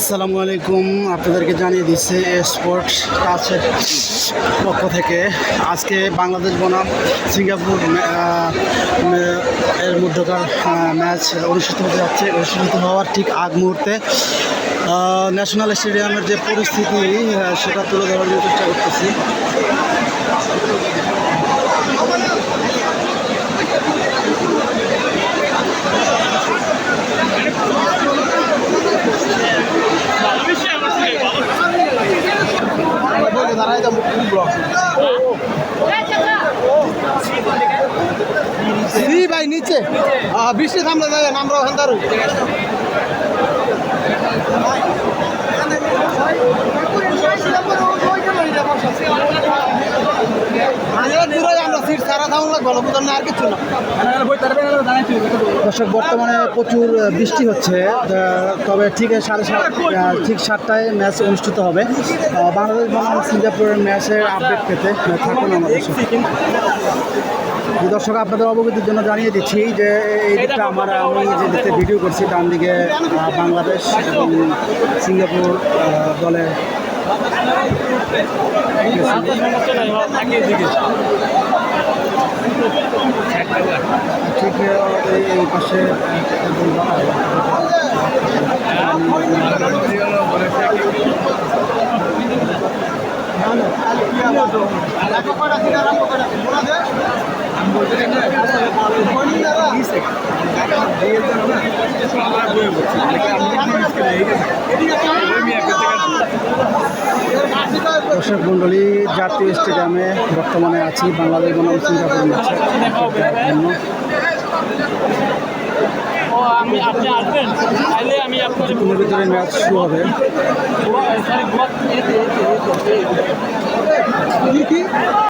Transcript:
আসসালামু আলাইকুম। আপনাদেরকে জানিয়ে দিচ্ছে স্পোর্টস টাচের পক্ষ থেকে আজকে বাংলাদেশ বনাম সিঙ্গাপুর এর মধ্যকার ম্যাচ অনুষ্ঠিত হতে যাচ্ছে। অনুষ্ঠিত হওয়ার ঠিক আগ মুহূর্তে ন্যাশনাল স্টেডিয়ামের যে পরিস্থিতি সেটা তুলে ধরার চেষ্টা করতেছি। সি ভাই, নিচে। বৃষ্টি থামলে যাবেন আমরা ওখান দাঁড়ো আমরা সিট সারা না বুঝলাম না আর কিছু না। দর্শক, বর্তমানে প্রচুর বৃষ্টি হচ্ছে তবে ঠিক সাড়ে সাত ঠিক সাতটায় ম্যাচ অনুষ্ঠিত হবে। বাংলাদেশ বনাম সিঙ্গাপুরের ম্যাচের আপডেট পেতে থাকুন আমাদের দর্শক, আপনাদের অবগতির জন্য জানিয়ে দিচ্ছি যে এই দিকটা আমার আমি যে দিকটা ভিডিও করছি, ডান দিকে বাংলাদেশ এবং সিঙ্গাপুর দলে। এই- দর্শক মণ্ডলী জাতীয় স্টেডিয়ামে বর্তমানে আছি বাংলাদেশ বনাম সিঙ্গাপুর ভিতরে ম্যাচ শুরু হবে